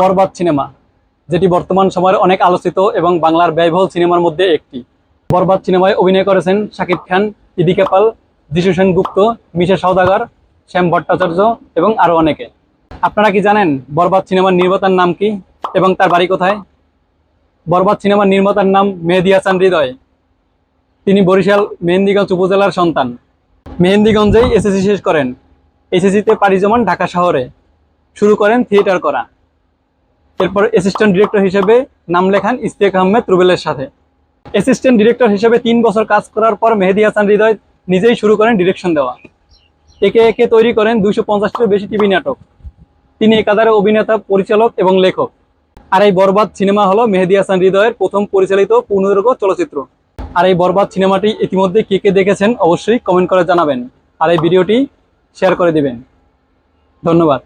বরবাদ cinema, যেটি বর্তমান সময়ের অনেক আলোচিত এবং বাংলার ব্যয়বহুল সিনেমার মধ্যে একটি। বরবাদ সিনেমায় অভিনয় করেছেন শাকিব খান ইদিকা পাল যিশু সেন গুপ্ত, মিশা সওদাগর, শ্যাম ভট্টাচার্য এবং আরও অনেকে। আপনারা কি জানেন বরবাদ সিনেমার নির্মাতার নাম কি এবং তার বাড়ি কোথায়? বরবাদ সিনেমার নির্মাতার নাম মেহেদি হাসান হৃদয়। তিনি বরিশাল মেহেন্দিগঞ্জ উপজেলার সন্তান। মেহেন্দিগঞ্জেই এসএসসি শেষ করেন। এসএসসিতে পাড়ি জমান ঢাকা শহরে। শুরু করেন থিয়েটার করা। এরপর অ্যাসিস্ট্যান্ট ডিরেক্টর হিসেবে নাম লেখান ইস্তেক আহমেদ রুবেলের সাথে। অ্যাসিস্ট্যান্ট ডিরেক্টর হিসেবে তিন বছর কাজ করার পর মেহেদি হাসান হৃদয় নিজেই শুরু করেন ডিরেকশন দেওয়া। একে একে তৈরি করেন দুইশো পঞ্চাশটিরও বেশি টিভি নাটক। তিনি একাধারে অভিনেতা, পরিচালক এবং লেখক। আর এই বরবাদ সিনেমা হলো মেহেদি হাসান হৃদয়ের প্রথম পরিচালিত পূর্ণদৈর্ঘ্য চলচ্চিত্র। আর এই বরবাদ সিনেমাটি ইতিমধ্যে কে কে দেখেছেন অবশ্যই কমেন্ট করে জানাবেন। আর এই ভিডিওটি শেয়ার করে দিবেন। ধন্যবাদ।